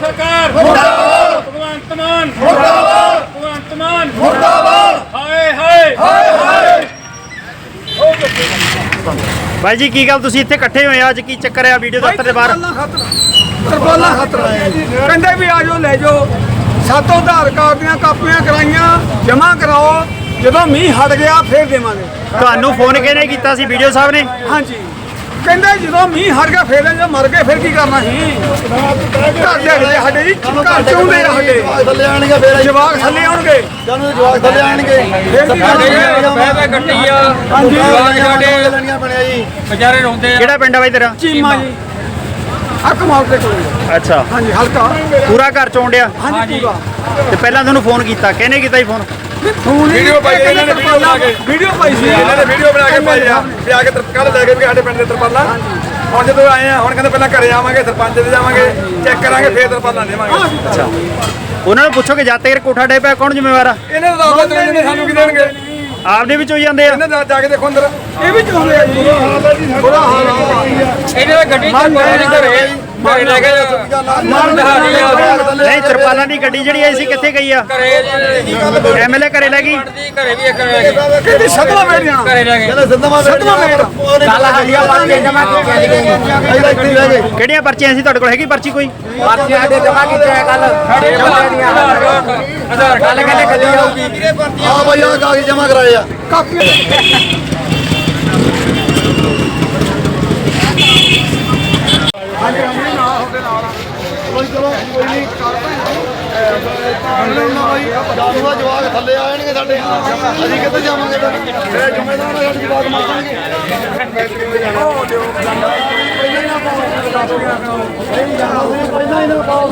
ਸਰਕਾਰ ਮੁਰਦਾਬਾਦ। ਭਗਵੰਤ ਮਾਨ। ਮੁਰਦਾਬਾਦ। ਭਗਵੰਤ ਮਾਨ। ਮੁਰਦਾਬਾਦ। ਹਾਏ ਹਾਏ। ਹਾਏ ਬਾਈ ਜੀ ਕੀ ਗੱਲ ਤੁਸੀਂ ਇੱਥੇ ਇਕੱਠੇ ਹੋਏ ਆ? ਅੱਜ ਕੀ ਚੱਕਰ ਆ? ਵੀਡੀਓ ਦਫ਼ਤਰ ਦੇ ਬਾਹਰ। ਤਰਪਾਲਾਂ ਖਤਰਾ ਕਹਿੰਦੇ ਵੀ ਆਜੋ ਲੈ ਜਾਓ। ਸਾਤੋਂ ਆਧਾਰ ਕਾਰਡ ਦੀਆਂ ਕਾਪੀਆਂ ਕਰਾਈਆਂ ਜਮ੍ਹਾਂ ਕਰਾਓ। ਜਦੋਂ ਮੀਂਹ ਹਟ ਗਿਆ ਫੇਰ ਦੇਵਾਂਗੇ। ਤੁਹਾਨੂੰ ਫੋਨ ਕਿਹਨੇ ਕੀਤਾ ਸੀ? ਵੀਡੀਓ ਸਾਹਿਬ ਨੇ? ਹਾਂਜੀ। ਕਹਿੰਦੇ ਜਦੋਂ ਮੀਂਹ ਹਟ ਗਿਆ ਫੇਰ ਜੇ ਮਰ ਗਏ ਫਿਰ ਕੀ ਕਰਨਾ ਸੀ? ਘਰ ਦੇ ਅਗਲੇ ਸਾਡੇ ਜੀ ਘਰ ਚੋਂਦੇ ਆ ਸਾਡੇ। ਥੱਲੇ ਆਣਗੇ ਫੇਰ ਜਵਾਕ ਥੱਲੇ ਆਉਣਗੇ। ਜਾਨੂੰ ਜਵਾਕ ਥੱਲੇ ਆਣਗੇ ਫੇਰ ਕੀ ਕਰਾਂਗੇ ਬਹਿ ਗੱਡੀ ਆ। ਹਾਂਜੀ ਸਾਡੇ ਲੈਣੀਆਂ ਬਣਿਆ ਜੀ। ਕਿਹੜਾ ਪਿੰਡ ਆ ਬਾਈ ਤੇਰਾ? ਚੀਮਾ ਜੀ। ਹੱਕ ਮਾਰ ਦੇ ਕੋਲ ਅੱਛਾ। ਹਾਂਜੀ ਹਲਕਾ। ਪੂਰਾ ਘਰ ਚੋਂ ਡਿਆ? ਹਾਂਜੀ ਪੂਰਾ। ਤੇ ਪਹਿਲਾਂ ਤੁਹਾਨੂੰ ਫੋਨ ਕੀਤਾ ਕਿਹਨੇ ਕੀਤਾ ਸੀ ਫੋਨ? ਵੀਡੀਓ ਪਾਈ ਇਹਨਾਂ ਨੇ ਵੀਡੀਓ ਬਣਾ ਕੇ ਵੀਡੀਓ ਪਾਈ ਸੀ ਇਹਨਾਂ ਨੇ ਵੀਡੀਓ ਬਣਾ ਕੇ ਪਾਈ ਆ। ਵੀ ਆ ਕੇ ਕੱਲ ਲੈ ਕੇ ਵੀ ਸਾਡੇ ਪਿੰਡ ਦੇ ਤਰਪਾਲਾਂ। ਹੁਣ ਜਦੋਂ ਆਏ ਆ ਹੁਣ ਕਹਿੰਦੇ ਪਹਿਲਾਂ ਘਰੇ ਆਵਾਂਗੇ ਸਰਪੰਚ ਦੇ ਜਾਵਾਂਗੇ ਚੈੱਕ ਕਰਾਂਗੇ ਫੇਰ ਤਰਪਾਲਾਂ ਦੇਵਾਂਗੇ। ਅੱਛਾ। ਉਹਨਾਂ ਨੂੰ ਪੁੱਛੋ ਕਿ ਜਾਤੇ ਕਰ ਕੋਠਾ ਡੇ ਪਿਆ ਕੌਣ ਜ਼ਿੰਮੇਵਾਰ ਆ? ਇਹਨਾਂ ਦਾ ਦਾਦਾ ਤੇ ਸਾਨੂੰ ਕੀ ਦੇਣਗੇ? ਆਪਦੇ ਵਿੱਚ ਹੋਈ ਜਾਂਦੇ ਆ। ਇਹਨਾਂ ਦਾ ਜਾ ਕੇ ਦੇਖੋ ਅੰਦਰ। ਇਹ ਵੀ ਚਾਹੁੰਦੇ ਆ ਜੀ ਬੁਰਾ ਹਾਲ ਆ। ਇਹਨਾਂ ਦਾ ਗੱਡੀ ਚ ਪਾਣੀ ਘਰੇ। ਘਰੇ ਨਹੀਂ ਤਰਪਾਲਾਂ ਦੀ ਗੱਡੀ ਜਿਹੜੀ ਆਈ ਸੀ ਕਿੱਥੇ ਗਈ ਆ? ਐਮਐਲਏ ਘਰੇ ਲੈ ਗਈ? ਕਿਹਦੀ ਸਤਵਾ ਮੇਰੀਆਂ ਕਹਿੰਦੇ ਸਿੰਧਵਾ ਸਤਵਾ ਮੇਰ ਗੱਲ ਹਾਲੀਆ ਪਾ ਕੇ ਜਮਾ ਕਿਹੜੀਆਂ ਪਰਚੀਆਂ ਸੀ ਤੁਹਾਡੇ ਕੋਲ? ਹੈਗੀ ਪਰਚੀ ਕੋਈ? ਪਾਰਟੀਆਂ ਸਾਡੇ ਜਮਾ ਕੀਤੇ ਕੱਲ ਆਧਾਰ ਕਾਰਡ। ਕਹਿੰਦੇ ਗੱਡੀ ਆਊਗੀ ਆ ਬਈ ਆ ਕਾਗਜ਼ ਜਮਾ ਕਰਾਏ ਆ। ਜਾਨੂਆ ਜਵਾਕ ਥੱਲੇ ਆ ਜਾਣਗੇ ਸਾਡੇ ਅਸੀਂ ਕਿੱਥੇ ਜਾਵਾਂਗੇ ਫਿਰ ਇਹ ਜ਼ਿੰਮੇਦਾਰ ਆ ਸਾਡੇ ਜਵਾਕ ਮਾਰਨਗੇ ਪਹਿਲਾਂ ਇਹਨਾਂ ਪਾਓ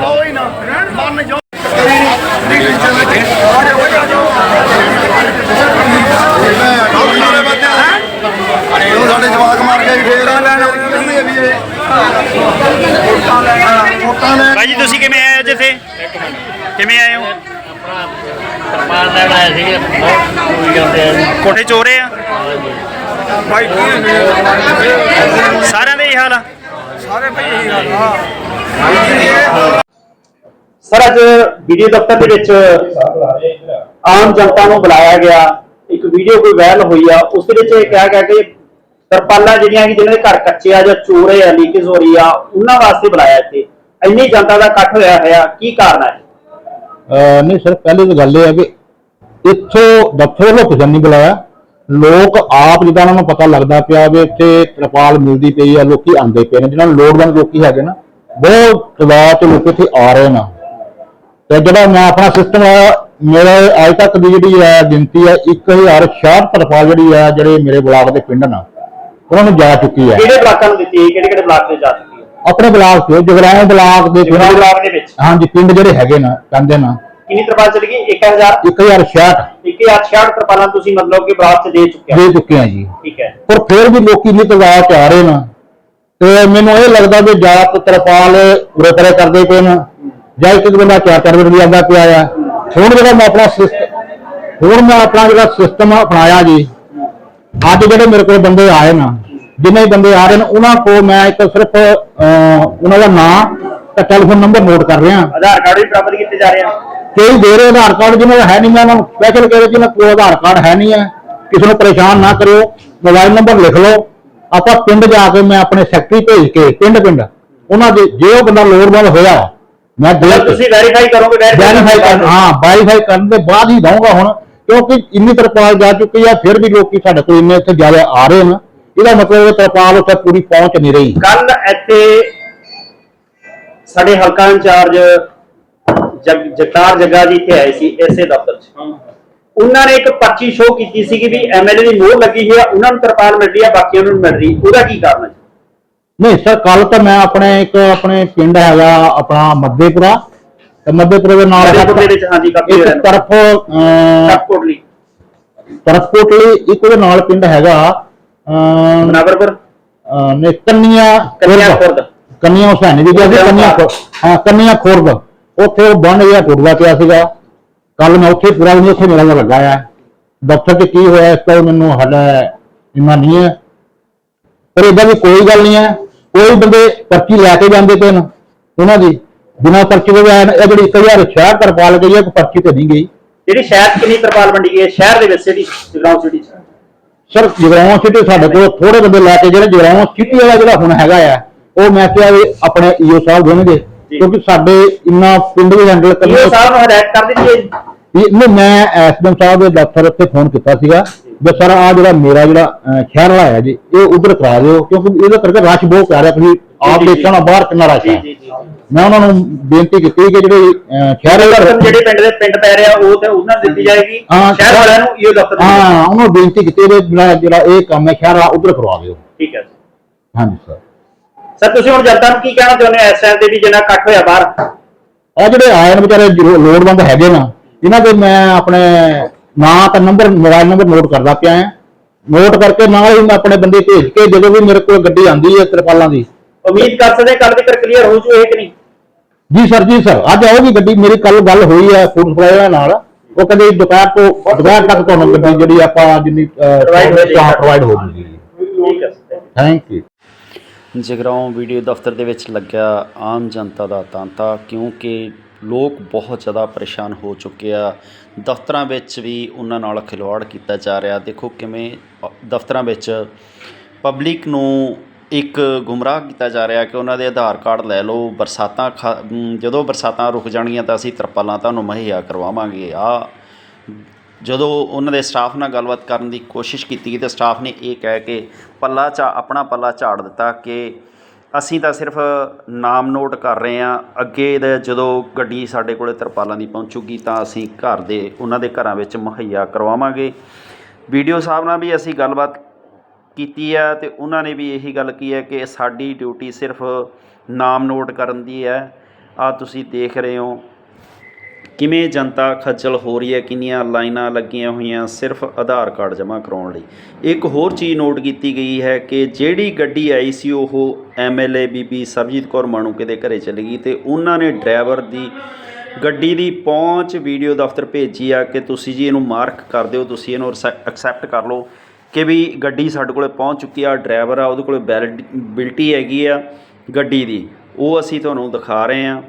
ਪਾਓ ਹੀ ਨਾ ਮਰਨ ਜੋ ਸਾਡੇ ਜਵਾਕ ਮਾਰ ਗਏ ਫੇਰ ਲੈਣ ਆਉਣਗੇ ਵੀ ਇਹ ਵੋਟਾਂ ਲੈਣ ਬਾਈ ਜੀ ਤੁਸੀਂ ਕਿਵੇਂ ਆਏ ਅੱਜ ਇੱਥੇ ਕਿਵੇਂ ਆਏ ਹੋ? ਤਰਪਾਲ ਲੈਣ ਆਏ ਸੀਗੇ ਬਹੁਤ ਜਾਂਦੇ ਆ? ਕੋਠੇ ਚੋਰੇ ਆ ਸਾਰਿਆਂ ਦੇ ਇਹ ਹਾਲ ਆ? ਸਾਰੇ ਭਈ ਇਹੀ ਗੱਲ ਆ ਸਰ ਅੱਜ ਵੀਡੀਓ ਦਫ਼ਤਰ ਦੇ ਵਿੱਚ ਆਮ ਜਨਤਾ ਨੂੰ ਬੁਲਾਇਆ ਗਿਆ। ਇੱਕ ਵੀਡੀਓ ਕੋਈ ਵਾਇਰਲ ਹੋਈ ਆ। ਉਸ ਦੇ ਵਿੱਚ ਇਹ ਕਿਹਾ ਗਿਆ ਕਿ ਤਰਪਾਲਾਂ ਜਿਹੜੀਆਂ ਕਿ ਜਿਹਨਾਂ ਦੇ ਘਰ ਕੱਚੇ ਆ ਜਾਂ ਚੋਰੇ ਆ ਲੀਕੇਜ ਹੋ ਰਹੀ ਆ, ਉਹਨਾਂ ਵਾਸਤੇ ਬੁਲਾਇਆ ਇੱਥੇ। ਇੰਨੀ ਜਨਤਾ ਦਾ ਇਕੱਠ ਹੋਇਆ ਹੋਇਆ ਕੀ ਕਾਰਨ ਹੈ? ਅਹ ਨਹੀਂ ਸਰ ਪਹਿਲੇ ਤਾਂ ਗੱਲ ਇਹ ਹੈ ਕਿ ਇੱਥੋਂ ਦਫ਼ਤਰ ਵੱਲੋਂ ਕਿਸੇ ਨਹੀਂ ਬੁਲਾਇਆ। ਲੋਕ ਆਪ ਜਿੱਦਾਂ ਉਹਨਾਂ ਨੂੰ ਪਤਾ ਲੱਗਦਾ ਪਿਆ ਵੀ ਇੱਥੇ ਤਰਪਾਲ ਮਿਲਦੀ ਪਈ ਆ ਲੋਕੀ ਆਂਦੇ ਪਏ ਨੇ। ਜਿਹਨਾਂ ਨੂੰ ਲੋੜਵੰਦ ਲੋਕੀ ਹੈਗੇ ਨਾ ਬਹੁਤ ਤਦਾਦ ਚ ਲੋਕ ਇੱਥੇ ਆ ਰਹੇ ਨੇ। ਤੇ ਜਿਹੜਾ ਮੈਂ ਆਪਣਾ ਸਿਸਟਮ ਆ ਮੇਰੇ ਅੱਜ ਤੱਕ ਦੀ ਜਿਹੜੀ ਹੈ ਗਿਣਤੀ ਹੈ 1066 ਤਰਪਾਲ ਜਿਹੜੀ ਹੈ ਜਿਹੜੇ ਮੇਰੇ ਬਲਾਕ ਦੇ ਪਿੰਡ ਨਾ ਉਹਨਾਂ ਨੂੰ ਜਾ ਚੁੱਕੀ ਹੈ ਕਿਹੜੇ ਬਲਾਕਾਂ ਨੂੰ ਦਿੱਤੀ ਹੈ? ਕਿਹੜੇ ਕਿਹੜੇ ਬਲਾਕ ਤੇ ਜਾ ਚੁੱਕੀ ਹੈ? ਆਪਣੇ ਬਲਾਕ ਤੋਂ ਜਗਰਾਉਂ ਬਲਾਕ ਦੇ ਬਲਾਕ ਦੇ ਵਿੱਚ। ਹਾਂਜੀ ਪਿੰਡ ਜਿਹੜੇ ਹੈਗੇ ਨਾ ਕਹਿੰਦੇ ਨਾ। ਕਿੰਨੀ ਤਰਪਾਲ ਚਲੀ ਗਈ? 1000 1066 1066 ਤਰਪਾਲਾਂ ਤੁਸੀਂ ਮਤਲਬ ਕਿ ਬਲਾਕ ਚ ਦੇ ਚੁੱਕੇ ਹੋ। ਦੇ ਚੁੱਕੇ ਆ ਜੀ। ਠੀਕ ਹੈ। ਪਰ ਫਿਰ ਵੀ ਲੋਕੀ ਇੰਨੀ ਤਦਾਦ ਚ ਆ ਰਹੇ ਨੇ। ਤੇ ਮੈਨੂੰ ਇਹ ਲੱਗਦਾ ਵੀ ਜਾਂ ਤਾਂ ਤਰਪਾਲ ਉਰੇ ਪਰੇ ਕਰਦੇ ਪਏ ਨੇ। ਜਾਂ ਇੱਕ ਬੰਦਾ ਚਾਰ ਚਾਰ ਵਜੇ ਆਉਂਦਾ ਪਿਆ ਆ। ਹੁਣ ਜਿਹੜਾ ਮੈਂ ਆਪਣਾ ਸਿਸਟਮ ਹੁਣ ਮੈਂ ਆਪਣਾ ਜਿਹੜਾ ਸਿਸਟਮ ਅਪਣਾਇਆ ਜੀ। ਅੱਜ ਜਿਹੜੇ ਮੇਰੇ ਕੋਲ ਬੰਦੇ ਆਏ ਨਾ ਜਿੰਨੇ ਬੰਦੇ ਆ ਰਹੇ ਨੇ ਉਹਨਾਂ ਕੋਲ ਮੈਂ ਇੱਕ ਸਿਰਫ ਉਹਨਾਂ ਦਾ ਨਾਮ ਤੇ ਟੈਲੀਫੋਨ ਨੰਬਰ ਨੋਟ ਕਰ ਰਿਹਾ। ਆਧਾਰ ਕਾਰਡ ਵੀ ਪ੍ਰਾਪਤ ਕੀਤੇ ਜਾ ਰਹੇ ਆ। ਕਈ ਦੇ ਰਹੇ ਆਧਾਰ ਕਾਰਡ ਜਿਹਨਾਂ ਦਾ ਹੈ ਨਹੀਂ ਮੈਂ ਉਹਨਾਂ ਨੂੰ ਸਪੈਸ਼ਲ ਕਹਿ ਰਿਹਾ ਜਿਹਨਾਂ ਕੋਲ ਆਧਾਰ ਕਾਰਡ ਹੈ ਨਹੀਂ ਹੈ। ਕਿਸੇ ਨੂੰ ਪਰੇਸ਼ਾਨ ਨਾ ਕਰਿਓ ਮੋਬਾਈਲ ਨੰਬਰ ਲਿਖ ਲਓ। ਆਪਾਂ ਪਿੰਡ ਜਾ ਕੇ ਮੈਂ ਆਪਣੇ ਸੈਕਟਰੀ ਭੇਜ ਕੇ ਪਿੰਡ ਪਿੰਡ ਉਹਨਾਂ ਦੇ ਜੇ ਉਹ ਬੰਦਾ ਲੋੜਵੰਦ ਹੋਇਆ ਮੈਂ ਤੁਸੀਂ ਵੈਰੀਫਾਈ ਕਰੋਗੇ ਵੈਰੀਫਾਈ ਕਰਨ ਹਾਂ ਵੈਰੀਫਾਈ ਕਰਨ ਦੇ ਬਾਅਦ ਹੀ ਦਊਂਗਾ ਹੁਣ ਕਿਉਂਕਿ ਇੰਨੀ ਤਰਪਾਲ ਜਾ ਚੁੱਕੀ ਆ ਫਿਰ ਵੀ ਲੋਕੀ ਸਾਡੇ ਕੋਲ ਇੰਨੇ ਇੱਥੇ ਜ਼ਿਆਦਾ ਆ ਰਹੇ ਨੇ। ਇਹਦਾ ਮਤਲਬ ਹੈ ਤਰਪਾਲ ਉੱਥੇ ਪੂਰੀ ਪਹੁੰਚ ਨਹੀਂ ਰਹੀ। ਕੱਲ ਇੱਥੇ ਸਾਡੇ ਹਲਕਾ ਇੰਚਾਰਜ ਜਗ ਜਗਤਾਰ ਜੱਗਾ ਜੀ ਇੱਥੇ ਆਏ ਸੀ ਐਸੇ ਦਫ਼ਤਰ 'ਚ। ਉਹਨਾਂ ਨੇ ਇੱਕ ਪਰਚੀ ਸ਼ੋਅ ਕੀਤੀ ਸੀ ਕਿ ਵੀ ਐਮਐਲਏ ਦੀ ਮੋਹਰ ਲੱਗੀ ਹੋਈ ਆ ਉਹਨਾਂ ਨੂੰ ਤਰਪਾਲ ਮਿਲ ਰਹੀ ਆ ਬਾਕੀਆਂ ਨੂੰ ਨਹੀਂ ਮਿਲ ਰਹੀ ਉਹਦਾ ਕੀ ਕਾਰਨ ਹੈ? ਨਹੀਂ ਸਰ ਕੱਲ ਤਾਂ ਮੈਂ ਆਪਣੇ ਇੱਕ ਆਪਣੇ ਪਿੰਡ ਹੈਗਾ ਆਪਣਾ ਮੱਧੇਪੁਰਾ। ਤੇ ਮੱਧੇਪੁਰੇ ਦੇ ਨਾਲ ਮੱਧੇਪੁਰ ਵਿੱਚ ਹਾਂਜੀ ਕਾਫੀ। ਤਰਫ ਤਰਫਕੋਟਲੀ ਇੱਕ ਉਹਦੇ ਨਾਲ ਪਿੰਡ ਹੈਗਾ। ਅਹ, ਬਨਾਵਰਪੁਰ? ਅਹ, ਨੇ ਕੰਨੀਆਂ ਕੰਨੀਆਂ ਖੁਰਦ। ਕੰਨੀਆਂ ਹੁਸੈਨੀ ਦੀ ਜਿਹੜੀ ਕੰਨੀਆਂ ਖੁਰਦ। ਹਾਂ ਕੰਨੀਆਂ ਖੁਰਦ। ਉੱਥੇ ਉਹ ਬੰਨ ਜਿਹਾ ਟੁੱਟਦਾ ਪਿਆ ਸੀਗਾ। ਕੱਲ ਮੈਂ ਉੱਥੇ ਪੂਰਾ ਨਹੀਂ ਉੱਥੇ ਮੇਰਾ ਜਿਹਾ ਲੱਗਾ ਆ ਦਫ਼ਤਰ 'ਚ ਕੀ ਹੋਇਆ ਇਸ ਤੋਂ ਮੈਨੂੰ ਹਾਲੇ ਇੰਨਾ ਨਹੀਂ ਹੈ। ਪਰ ਇਦਾਂ ਦੀ ਕੋਈ ਗੱਲ ਨਹੀਂ ਹੈ। ਕੋਈ ਬੰਦੇ ਪਰਚੀ ਲੈ ਕੇ ਜਾਂਦੇ ਪਏ ਨੇ। ਉਹਨਾਂ ਦੀ ਬਿਨਾਂ ਪਰਚੀ ਦੇ ਆਇਆ ਇਹ ਜਿਹੜੀ 1000 ਸ਼ਹਿਰ ਤਰਪਾਲ ਗਈ ਹੈ ਕੋਈ ਪਰਚੀ ਤੇ ਨਹੀਂ ਗਈ। ਜਿਹੜੀ ਸ਼ਹਿਰ 'ਚ ਕਿੰਨੀ ਤਰਪਾਲ ਵੰਡੀ ਗਈ ਹੈ? ਸ਼ਹਿਰ ਦੇ ਵਿੱਚ ਸਿਟੀ ਜਗਰਾਉਂ ਸਿਟੀ 'ਚ। ਸਰ ਜਗਰਾਉਂ ਸਿਟੀ ਸਾਡੇ ਕੋਲ ਥੋੜੇ ਬੰਦੇ ਲੈ ਕੇ ਜਿਹੜੇ ਜਗਰਾਉਂ ਸਿਟੀ ਵਾਲਾ ਜਿਹੜਾ ਹੁਣ ਹੈਗਾ ਆ ਉਹ ਮੈਂ ਕਿਹਾ ਵੀ ਆਪਣੇ ਈਓ ਸਾਹਿਬ ਦੇਣਗੇ। ਕਿਉਂਕਿ ਸਾਡੇ ਇੰਨਾ ਪਿੰਡ ਵੀ ਹੈਂਡਲ ਇਹ ਕਰਨੇ ਸਾਹਿਬ ਨੂੰ ਹਦਾਇਤ ਕਰ ਦਿੱਤੀ ਹੈ ਜੀ। ਨਹੀਂ ਮੈਂ ਐਸਡੀਐਮ ਸਾਹਿਬ ਦੇ ਦਫ਼ਤਰ ਉੱਤੇ ਫੋਨ ਕੀਤਾ ਸੀਗਾ ਵੀ ਸਰ ਆ ਜਿਹੜਾ ਮੇਰਾ ਜਿਹੜਾ ਸ਼ਹਿਰ ਵਾਲਾ ਹੈ ਜੀ ਇਹ ਉਧਰ ਕਰਾ ਦਿਓ ਕਿਉਂਕਿ ਇਹਦੇ ਕਰਕੇ ਰਸ਼ ਬਹੁਤ ਪੈ ਰਿਹਾ ਤੁਸੀਂ ਆਪ ਜੀ, ਜੀ। ਦੇਖੋ ਨਾ ਬਾਹਰ ਕਿੰਨਾ ਰਸ਼ ਜੀ ਹੈ ਜੀ ਜੀ ਮੈਂ ਉਹਨਾਂ ਨੂੰ ਬੇਨਤੀ ਕੀਤੀ ਕਿ ਜਿਹੜੇ ਅਹ, ਸ਼ਹਿਰ ਦਫ਼ਤਰ ਜਿਹੜੇ ਪਿੰਡ ਦੇ ਪਿੰਡ ਪੈ ਰਿਹਾ ਉਹ ਤੇ ਉਹਨਾਂ ਨੂੰ ਦਿੱਤੀ ਜਾਏਗੀ। ਹਾਂ, ਸ਼ਹਿਰ ਵਾਲਿਆਂ ਨੂੰ ਇਹ ਦਫ਼ਤਰ ਹਾਂ ਉਹਨਾਂ ਨੂੰ ਬੇਨਤੀ ਕੀਤੀ ਵੀ ਜਿਹੜਾ ਜਿਹੜਾ ਇਹ ਕੰਮ ਹੈ ਸ਼ਹਿਰ ਵਾਲਾ ਉਧਰ ਕਰਵਾ ਦਿਓ। ਠੀਕ ਹੈ। ਹਾਂਜੀ ਸਰ। ਸਰ ਤੁਸੀਂ ਹੁਣ ਜਨਤਾ ਨੂੰ ਕੀ ਕਹਿਣਾ ਚਾਹੁੰਦੇ ਹੋ? ਇਸ ਟਾਈਮ ਤੇ ਵੀ ਜਿੰਨਾ ਇਕੱਠ ਹੋਇਆ ਬਾਹਰ। ਆ ਜਿਹੜੇ ਆਏ ਨੇ ਵਿਚਾਰੇ ਜ਼ਰੂਰ ਲੋੜਵੰਦ ਹੈਗੇ ਨਾ ਇਹਨਾਂ ਦੇ ਮੈਂ ਆਪਣੇ ਨਾਂ ਤੇ ਨੰਬਰ ਮੋਬਾਈਲ ਨੰਬਰ ਨੋਟ ਕਰਦਾ ਪਿਆ ਆ ਨੋਟ ਕਰਕੇ ਨਾਲ ਹੀ ਮੈਂ ਆਪਣੇ ਬੰਦੇ ਭੇਜ ਕੇ ਜਦੋਂ ਵੀ ਮੇਰੇ ਕੋਲ ਗੱਡੀ ਆਂਦੀ ਹੈ ਤਰਪਾਲਾਂ ਦੀ। ਉਮੀਦ ਕਰ ਸਕਦੇ ਕੱਲ ਦੀ ਕਲੀਅਰ ਹੋ ਜੂ ਇਹ ਕਿ ਨਹੀਂ? ਜੀ ਸਰ ਜੀ ਸਰ ਅੱਜ ਆਉਗੀ ਗੱਡੀ ਮੇਰੀ ਕੱਲ ਗੱਲ ਹੋਈ ਹੈ ਫੂਡ ਸਪਲਾਈ ਨਾਲ। ਉਹ ਕਹਿੰਦੇ ਦੁਪਹਿਰ ਤੋਂ ਦੁਪਹਿਰ ਤੱਕ ਤੁਹਾਨੂੰ ਗੱਡੀ ਜਿਹੜੀ ਆਪਾਂ ਜਿੰਨੀ। ਪ੍ਰੋਵਾਈਡ ਹੋ ਜੂਗੀ ਠੀਕ ਹੈ sir। Thank you Jagraon video ਦਫ਼ਤਰ ਦੇ ਵਿੱਚ ਲੱਗਿਆ ਆਮ ਜਨਤਾ ਦਾ ਤਾਂਤਾ ਕਿਉਂਕਿ ਲੋਕ ਬਹੁਤ ਜ਼ਿਆਦਾ ਪਰੇਸ਼ਾਨ ਹੋ ਚੁੱਕੇ ਆ। ਦਫ਼ਤਰਾਂ ਵਿੱਚ ਵੀ ਉਹਨਾਂ ਨਾਲ ਖਿਲਵਾੜ ਕੀਤਾ ਜਾ ਰਿਹਾ। ਦੇਖੋ ਕਿਵੇਂ ਦਫ਼ਤਰਾਂ ਵਿੱਚ ਪਬਲਿਕ ਨੂੰ ਇੱਕ ਗੁੰਮਰਾਹ ਕੀਤਾ ਜਾ ਰਿਹਾ ਕਿ ਉਹਨਾਂ ਦੇ ਆਧਾਰ ਕਾਰਡ ਲੈ ਲਓ, ਬਰਸਾਤਾਂ ਖ- ਜਦੋਂ ਬਰਸਾਤਾਂ ਰੁਕ ਜਾਣਗੀਆਂ ਤਾਂ ਅਸੀਂ ਤਰਪਾਲਾਂ ਤੁਹਾਨੂੰ ਮੁਹੱਈਆ ਕਰਵਾਵਾਂਗੇ। ਆ, ਜਦੋਂ ਉਹਨਾਂ ਦੇ ਸਟਾਫ ਨਾਲ ਗੱਲਬਾਤ ਕਰਨ ਦੀ ਕੋਸ਼ਿਸ਼ ਕੀਤੀ ਗਈ ਤੇ ਸਟਾਫ ਨੇ ਇਹ ਕਹਿ ਕੇ ਪੱਲਾ ਚਾ, ਆਪਣਾ ਪੱਲਾ ਝਾੜ ਦਿੱਤਾ ਕਿ ਅਸੀਂ ਤਾਂ ਸਿਰਫ ਨਾਮ ਨੋਟ ਕਰ ਰਹੇ ਹਾਂ, ਅੱਗੇ ਦੇ ਜਦੋਂ ਗੱਡੀ ਸਾਡੇ ਕੋਲੇ ਤਰਪਾਲਾਂ ਦੀ ਪਹੁੰਚੂਗੀ ਤਾਂ ਅਸੀਂ ਘਰ ਦੇ, ਉਹਨਾਂ ਦੇ ਘਰਾਂ ਵਿੱਚ ਮੁਹੱਈਆ ਕਰਵਾਵਾਂਗੇ। ਵੀਡੀਓ ਸਾਹਿਬ ਨਾਲ ਵੀ ਅਸੀਂ ਗੱਲਬਾਤ ਕੀਤੀ ਹੈ ਅਤੇ ਉਹਨਾਂ ਨੇ ਵੀ ਇਹੀ ਗੱਲ ਕੀ ਹੈ ਕਿ ਸਾਡੀ ਡਿਊਟੀ ਸਿਰਫ ਨਾਮ ਨੋਟ ਕਰਨ ਦੀ ਹੈ। ਆ ਤੁਸੀਂ ਦੇਖ ਰਹੇ ਹੋ ਕਿਵੇਂ ਜਨਤਾ ਖੱਜਲ ਹੋ ਰਹੀ ਹੈ, ਕਿੰਨੀਆਂ ਲਾਈਨਾਂ ਲੱਗੀਆਂ ਹੋਈਆਂ ਸਿਰਫ ਆਧਾਰ ਕਾਰਡ ਜਮ੍ਹਾਂ ਕਰਾਉਣ ਲਈ। ਇੱਕ ਹੋਰ ਚੀਜ਼ ਨੋਟ ਕੀਤੀ ਗਈ ਹੈ ਕਿ ਜਿਹੜੀ ਗੱਡੀ ਆਈ ਸੀ, ਉਹ ਐਮਐਲਏ ਬੀਬੀ ਸਰਬਜੀਤ ਕੌਰ ਮਾਣੂਕੇ ਦੇ ਘਰੇ ਚਲੀ ਗਈ ਤੇ ਉਹਨਾਂ ਨੇ ਡਰਾਈਵਰ ਦੀ ਗੱਡੀ ਦੀ ਪਹੁੰਚ ਵੀਡੀਓ ਦਫ਼ਤਰ ਭੇਜੀ ਆ ਕਿ ਤੁਸੀਂ ਜੀ ਇਹਨੂੰ ਮਾਰਕ ਕਰ ਦਿਓ, ਤੁਸੀਂ ਇਹਨੂੰ ਐਕਸੈਪਟ ਕਰ ਲਓ। ਕਿ ਵੀ ਗੱਡੀ ਸਾਡੇ ਕੋਲੇ ਪਹੁੰਚ ਚੁੱਕੀ ਆ, ਡਰਾਈਵਰ ਆ, ਉਹਦੇ ਕੋਲੇ ਵੈਲਿਡਿਟੀ ਹੈਗੀ ਆ ਗੱਡੀ ਦੀ। ਉਹ ਅਸੀਂ ਤੁਹਾਨੂੰ ਦਿਖਾ ਰਹੇ ਹਾਂ